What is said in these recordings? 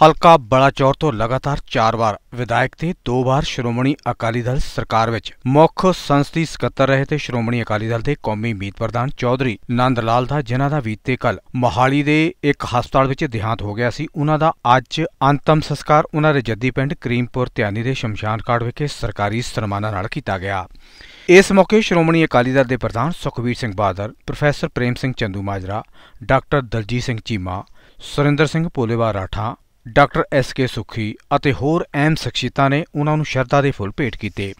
ਹਲਕਾ ਬਲਾਚੌਰ ਤੋਂ ਲਗਾਤਾਰ 4 ਵਾਰ ਵਿਧਾਇਕ ਤੇ 2 ਵਾਰ ਸ਼੍ਰੋਮਣੀ ਅਕਾਲੀ ਦਲ ਸਰਕਾਰ ਵਿੱਚ ਮੁੱਖ ਸੰਸਦੀ ਸਕੱਤਰ ਰਹੇ ਤੇ ਸ਼੍ਰੋਮਣੀ ਅਕਾਲੀ ਦਲ ਦੇ ਕੌਮੀ ਮੀਤ ਪ੍ਰਧਾਨ ਚੌਧਰੀ ਨੰਦ ਲਾਲ ਦਾ, ਜਿਨ੍ਹਾਂ ਦਾ ਬੀਤੇ ਕੱਲ ਮੋਹਾਲੀ ਦੇ ਇੱਕ ਹਸਪਤਾਲ ਵਿੱਚ ਦੇਹਾਂਤ ਹੋ ਗਿਆ ਸੀ, ਉਹਨਾਂ ਦਾ ਅੱਜ ਅੰਤਮ ਸੰਸਕਾਰ ਉਹਨਾਂ ਦੇ ਜੱਦੀ ਪਿੰਡ ਕਰੀਮਪੁਰ ਧਿਆਨੀ ਦੇ ਸ਼ਮਸ਼ਾਨ ਘਾਟ ਵਿਖੇ ਸਰਕਾਰੀ ਸਨਮਾਨਾਂ ਨਾਲ ਕੀਤਾ ਗਿਆ। ਇਸ ਮੌਕੇ ਸ਼੍ਰੋਮਣੀ ਅਕਾਲੀ ਦਲ ਦੇ ਪ੍ਰਧਾਨ ਸੁਖਬੀਰ ਸਿੰਘ ਬਾਦਲ, ਪ੍ਰੋਫੈਸਰ ਪ੍ਰੇਮ ਸਿੰਘ ਚੰਦੂ ਮਾਜਰਾ, ਡਾਕਟਰ ਦਲਜੀਤ ਸਿੰਘ ਚੀਮਾ, ਸੁਰਿੰਦਰ ਸਿੰਘ ਪੋਲੇਵਾਲ ਰਾਠਾਂ ਡਾਕਟਰ ਐਸ ਕੇ ਸੁਖੀ ਅਤੇ ਹੋਰ ਅਹਿਮ ਸ਼ਖਸੀਅਤਾਂ ਨੇ ਉਹਨਾਂ ਨੂੰ ਸ਼ਰਧਾ ਦੇ ਫੁੱਲ ਭੇਟ ਕੀਤੇ।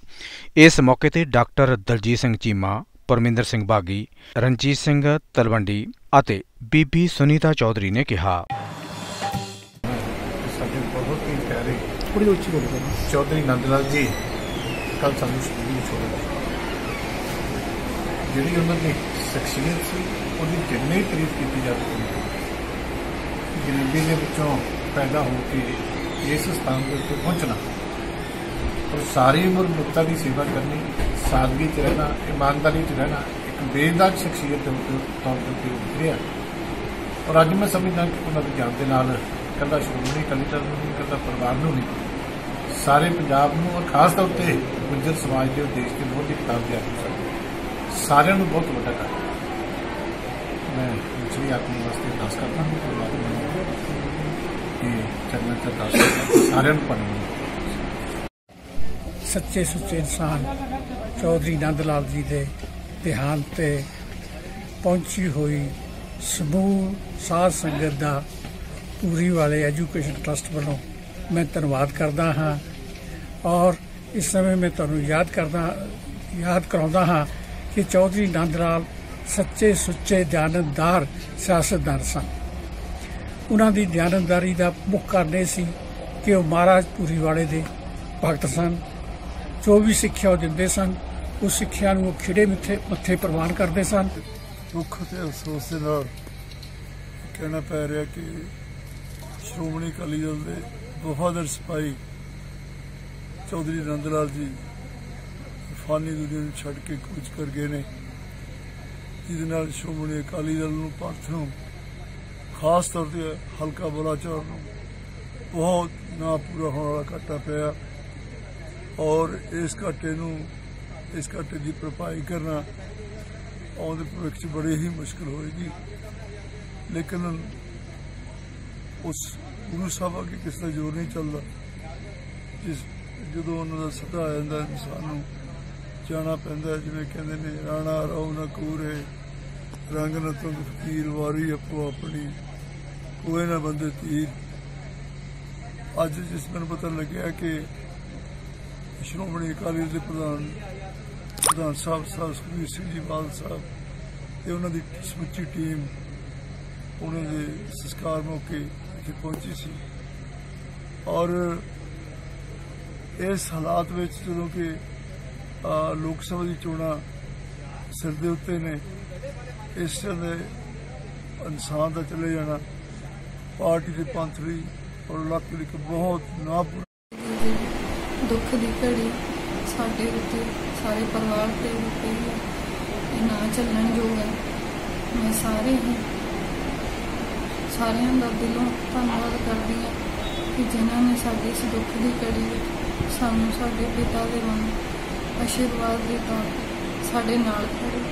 ਇਸ ਮੌਕੇ ਤੇ ਡਾਕਟਰ ਦਲਜੀਤ ਸਿੰਘ ਚੀਮਾ ਪਰਮਿੰਦਰ ਸਿੰਘ ਬਾਗੀ ਰਣਜੀਤ ਸਿੰਘ ਤਲਵੰਡੀ ਅਤੇ ਬੀਬੀ ਸੁਨੀਤਾ ਚੌਧਰੀ ਨੇ ਕਿਹਾ। ਸਾਡੇ ਬਹੁਤ ਹੀ ਪਿਆਰੇ ਥੋੜੀ ਉੱਚੀ ਬੋਲੋ ਚੌਧਰੀ ਨੰਦ ਲਾਲ ਜੀ ਕੱਲ ਸਾਨੂੰ ਸ਼ਹੀਦੀ ਛੋੜੇ ਜਿਹੜੀ ਉਹਨਾਂ ਦੀ ਸ਼ਖਸੀਅਤ ਸੀ ਉਹਦੀ ਜਿੰਨੀ ਤਾਰੀਫ ਕੀਤੀ ਜਾ ਸਕਦੀ ਗਰੀਬੀ ਦੇ ਵਿੱਚੋਂ ਪੈਦਾ ਹੋ ਕੇ ਇਸ ਸਥਾਨ ਦੇ ਉੱਤੇ ਪਹੁੰਚਣਾ। ਔਰ ਸਾਰੀ ਉਮਰ ਮਨੁੱਖਤਾ ਦੀ ਸੇਵਾ ਕਰਨੀ, ਸਾਦਗੀ ਚ ਰਹਿਣਾ, ਇਮਾਨਦਾਰੀ ਚ ਰਹਿਣਾ, ਇੱਕ ਬੇਦਾਗ ਸ਼ਖਸੀਅਤ ਦੇ ਉੱਤੇ ਤੌਰ ਤੇ ਉੱਤੇ ਉਭਰਿਆ ਔਰ ਅੱਜ ਮੈਂ ਸਮਝਦਾ ਕਿ ਉਹਨਾਂ ਦੀ ਜਾਨ ਦੇ ਨਾਲ ਕੱਲਾ ਸ਼੍ਰੋਮਣੀ ਅਕਾਲੀ ਦਲ ਨੂੰ ਨਹੀਂ ਕੱਲਾ ਪਰਿਵਾਰ ਨੂੰ ਨਹੀਂ। ਸਾਰੇ ਪੰਜਾਬ ਨੂੰ ਔਰ ਖਾਸ ਤੌਰ ਤੇ ਗੁੱਜਰ ਸਮਾਜ ਦੇ ਉਦੇਸ਼ ਤੇ ਬਹੁਤ ਹੀ ਕਿਤਾਬ ਦੇ ਆਦਮੀ ਸਾਰਿਆਂ ਨੂੰ ਬਹੁਤ ਵੱਡਾ ਕਰ ਮੈਂ ਜਿਹੜੀ ਆਪਣੀ ਵਾਸਤੇ ਅਰਦਾਸ ਕਰਦਾ ਹਾਂ ਪਰਮਾਤਮਾ ਨੂੰ ਕਿ ਚਰਨਾਂ ਚ ਸਾਰਿਆਂ ਨੂੰ ਪੜ੍ਹਨ। ਸੱਚੇ ਸੁੱਚੇ ਇਨਸਾਨ, ਚੌਧਰੀ ਨੰਦ ਲਾਲ ਜੀ ਦੇ ਦੇਹਾਂਤ ਤੇ ਪਹੁੰਚੀ ਹੋਈ ਸਮੂਹ ਸਾਧ ਸੰਗਤ ਦਾ ਪੂਰੀ ਵਾਲੇ ਐਜੂਕੇਸ਼ਨ ਟਰਸਟ ਵੱਲੋਂ ਮੈਂ ਧੰਨਵਾਦ ਕਰਦਾ ਹਾਂ ਔਰ ਇਸ ਸਮੇਂ ਮੈਂ ਤੁਹਾਨੂੰ ਯਾਦ ਕਰਦਾ, ਯਾਦ ਕਰਾਉਂਦਾ ਹਾਂ ਕਿ ਚੌਧਰੀ ਨੰਦ ਲਾਲ ਸੱਚੇ ਸੁੱਚੇ ਦਿਆਨਤਦਾਰ ਸਿਆਸਤਦਾਨ ਸਨ। ਉਹਨਾਂ ਦੀ ਦਿਆਨਤਦਾਰੀ ਦਾ ਮੁੱਖ ਕਾਰਨ ਇਹ ਸੀ ਕਿ ਉਹ ਮਹਾਰਾਜ ਪੂਰੀ ਵਾਲੇ ਦੇ ਭਗਤ ਸਨ। ਜੋ ਵੀ ਸਿੱਖਿਆ ਉਹ ਦਿੰਦੇ ਸਨ, ਉਸ ਸਿੱਖਿਆ ਨੂੰ ਖਿੜੇ ਮਿੱਥੇ, ਮੱਥੇ ਪ੍ਰਵਾਨ ਕਰਦੇ ਸਨ। ਦੁੱਖ ਤੇ ਅਫਸੋਸ ਦੇ ਨਾਲ ਕਹਿਣਾ ਪੈ ਰਿਹਾ ਕਿ ਸ਼੍ਰੋਮਣੀ ਅਕਾਲੀ ਦਲ ਦੇ ਵਫ਼ਾਦਰ ਸਿਪਾਹੀ ਚੌਧਰੀ ਨੰਦ ਲਾਲ ਜੀ ਫਾਨੀ ਦੁਨੀਆ ਨੂੰ ਛੱਡ ਕੇ ਕੂਚ ਕਰ ਗਏ ਨੇ। ਜਿਹਦੇ ਨਾਲ ਸ਼੍ਰੋਮਣੀ ਅਕਾਲੀ ਦਲ ਨੂੰ ਪੰਥ ਨੂੰ ਖਾਸ ਤੌਰ ਤੇ ਹਲਕਾ ਬਲਾਚੌਰ ਨੂੰ ਬਹੁਤ ਨਾ ਪੂਰਾ ਹੋਣ ਵਾਲਾ ਘਾਟਾ ਪਿਆ। ਔਰ ਇਸ ਘਾਟੇ ਨੂੰ, ਇਸ ਘਾਟੇ ਦੀ ਭਰਪਾਈ ਕਰਨਾ ਆਉਂਦੇ ਭਵਿੱਖ 'ਚ ਬੜੀ ਹੀ ਮੁਸ਼ਕਲ ਹੋਏਗੀ। ਲੇਕਿਨ ਉਸ ਗੁਰੂ ਸਾਹਿਬ ਅੱਗੇ ਕਿਸੇ ਦਾ ਜ਼ੋਰ ਨਹੀਂ ਚੱਲਦਾ, ਜਿਸ ਜਦੋਂ ਉਹਨਾਂ ਦਾ ਸਦਾ ਆ ਜਾਂਦਾ, ਇਨਸਾਨ ਨੂੰ ਜਾਣਾ ਪੈਂਦਾ, ਜਿਵੇਂ ਕਹਿੰਦੇ ਨੇ, ਰਾਣਾ ਰਉ ਨਾ ਕੂਰੇ, ਰੰਗ ਨਾ ਤੁੰਗ, ਫਕੀਰ ਵਾਰੀ ਆਪੋ ਆਪਣੀ ਕੋਏ ਨਾ ਬੰਦੇ ਤੀਰ ਅੱਜ ਜਿਸ ਮੈਨੂੰ ਪਤਾ ਲੱਗਿਆ ਕਿ ਸ਼੍ਰੋਮਣੀ ਅਕਾਲੀ ਦਲ ਦੇ ਪ੍ਰਧਾਨ ਪ੍ਰਧਾਨ ਸਾਹਿਬ ਸਾਹਿਬ ਸੁਖਬੀਰ ਸਿੰਘ ਜੀ ਬਾਦਲ ਸਾਹਿਬ ਤੇ ਉਹਨਾਂ ਦੀ ਸਮੁੱਚੀ ਟੀਮ ਉਹਨਾਂ ਦੇ ਸੰਸਕਾਰ ਮੌਕੇ ਇੱਥੇ ਪਹੁੰਚੀ ਸੀ। ਔਰ ਇਸ ਹਾਲਾਤ ਵਿੱਚ ਜਦੋਂ ਕਿ ਲੋਕ ਸਭਾ ਦੀ ਚੋਣਾਂ ਸਿਰ ਦੇ ਉੱਤੇ ਨੇ, ਇਸ ਦੇ ਇਨਸਾਨ ਦਾ ਚਲੇ ਜਾਣਾ। ਪਾਰਟੀ ਦੇ ਪੰਥ ਲਈ ਔਰ ਇਲਾਕੇ ਲਈ ਬਹੁਤ ਨਾਪੂਰ ਦੁੱਖ ਦੀ ਘੜੀ ਸਾਡੇ ਉੱਤੇ, ਸਾਰੇ ਪਰਿਵਾਰ ਤੇ ਉੱਤੇ ਹੈ। ਇਹ ਨਾ ਚੱਲਣ ਯੋਗ ਹੈ ਮੈਂ ਸਾਰੇ ਹੀ, ਸਾਰਿਆਂ ਦਾ ਦਿਲੋਂ ਧੰਨਵਾਦ ਕਰਦੀ ਹਾਂ ਕਿ ਜਿਨ੍ਹਾਂ ਨੇ ਸਾਡੀ ਇਸ ਦੁੱਖ ਦੀ ਘੜੀ ਵਿੱਚ ਸਾਨੂੰ ਸਾਡੇ ਪਿਤਾ ਦੇ ਵਾਂਗ ਆਸ਼ੀਰਵਾਦ ਦਿੱਤਾ, ਸਾਡੇ ਨਾਲ ਖੜੇ